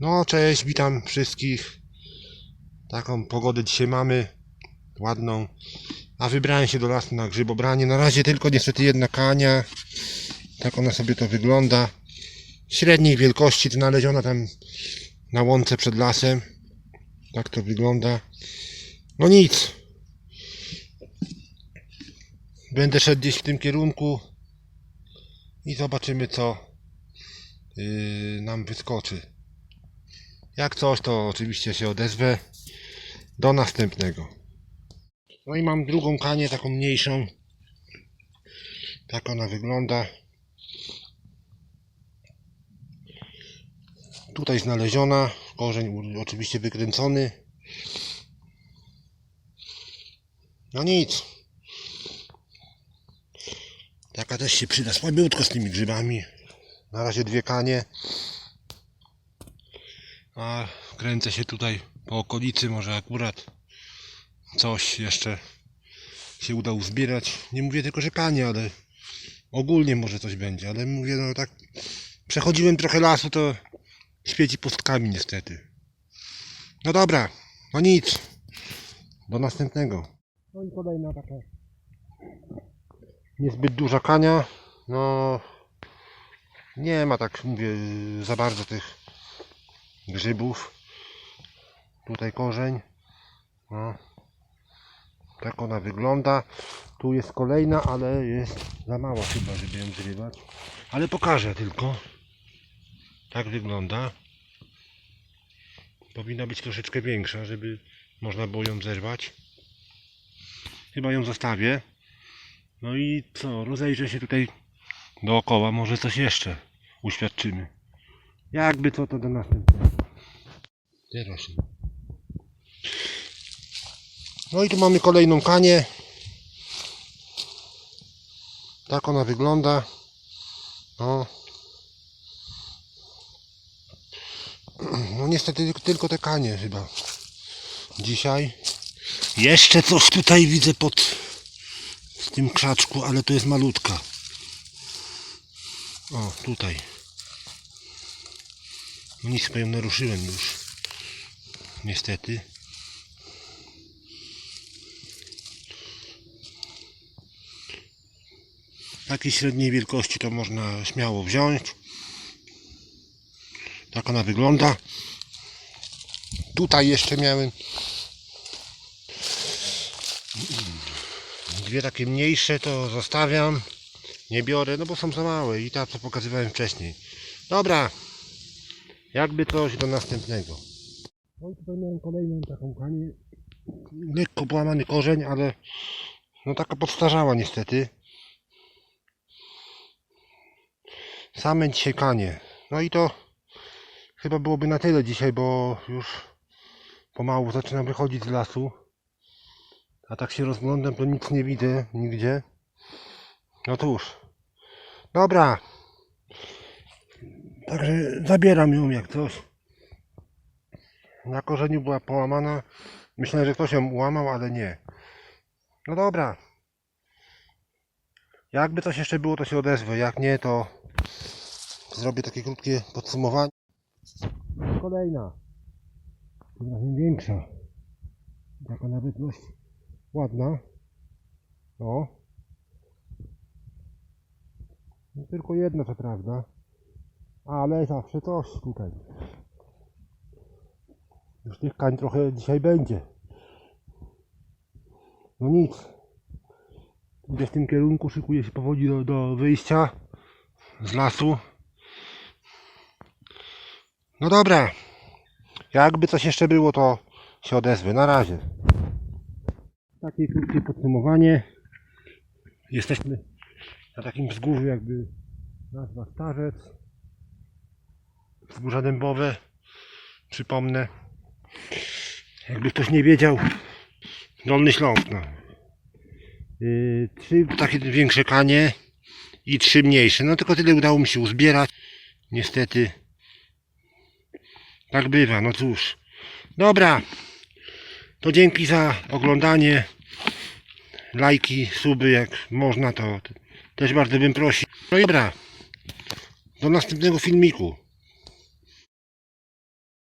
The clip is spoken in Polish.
No, cześć, witam wszystkich. Taką pogodę dzisiaj mamy, ładną. A wybrałem się do lasu na grzybobranie. Na razie tylko niestety jedna kania. Tak ona sobie to wygląda. Średniej wielkości, znaleziona tam na łące przed lasem. Tak to wygląda. No nic. Będę szedł gdzieś w tym kierunku i zobaczymy co yy, nam wyskoczy. Jak coś, to oczywiście się odezwę. Do następnego. No i mam drugą kanię, taką mniejszą. Tak ona wygląda. Tutaj znaleziona. Korzeń oczywiście wykręcony. No nic. Taka też się przyda. Słabiutko z tymi grzybami. Na razie dwie kanie. A kręcę się tutaj po okolicy, może akurat coś jeszcze się uda uzbierać. Nie mówię tylko, że kanie, ale ogólnie może coś będzie, ale mówię, no tak przechodziłem trochę lasu, to świeci pustkami niestety. No dobra, no nic. Do następnego. No i kolejna taka niezbyt duża kania. No nie ma tak, mówię, za bardzo tych grzybów. Tutaj korzeń. No. Tak ona wygląda. Tu jest kolejna, ale jest za mała chyba, żeby ją zrywać. Ale pokażę tylko. Tak wygląda. Powinna być troszeczkę większa, żeby można było ją zerwać. Chyba ją zostawię. No i co? Rozejrzę się tutaj dookoła. Może coś jeszcze uświadczymy. Jakby co to do następnego. Teraz. No i tu mamy kolejną kanię. Tak ona wygląda. No. No niestety tylko- te kanie chyba. Dzisiaj. Jeszcze coś tutaj widzę pod tym krzaczku, ale to jest malutka. O, tutaj. No nic, ją naruszyłem już. Niestety. Takiej średniej wielkości to można śmiało wziąć. Tak ona wygląda. Tutaj jeszcze miałem dwie takie mniejsze, to zostawiam. Nie biorę, no bo są za małe i ta co pokazywałem wcześniej. Dobra, jakby coś do następnego. No i tutaj miałem kolejną taką kanię. Lekko połamany korzeń, ale no taka podstarzała niestety. Same dzisiaj kanie. No i to chyba byłoby na tyle dzisiaj, bo już pomału zaczynam wychodzić z lasu. A tak się rozglądam, to nic nie widzę nigdzie. No cóż. Dobra. Także zabieram ją jak coś. Na korzeniu była połamana. Myślę, że ktoś ją ułamał, ale nie. No dobra. Jakby coś jeszcze było, to się odezwę. Jak nie, to zrobię takie krótkie podsumowanie. Kolejna. Trochę większa. Taka nawet dość ładna. O. No tylko jedna co prawda. Ale zawsze coś tutaj. Już tych kań trochę dzisiaj będzie. No nic. Idę w tym kierunku, szykuję się powoli do, do wyjścia z lasu. No dobra. Jakby coś jeszcze było, to się odezwę. Na razie. Takie krótkie podsumowanie. Jesteśmy na takim wzgórzu, jakby nazwa Starzec. Wzgórza dębowe. Przypomnę. Jakby ktoś nie wiedział. Dolny Śląsk. No. Yy, trzy takie większe kanie i trzy mniejsze. No tylko tyle udało mi się uzbierać. Niestety. Tak bywa, no cóż. Dobra. To dzięki za oglądanie. Lajki, suby, jak można, to też bardzo bym prosił. No i dobra. Do następnego filmiku.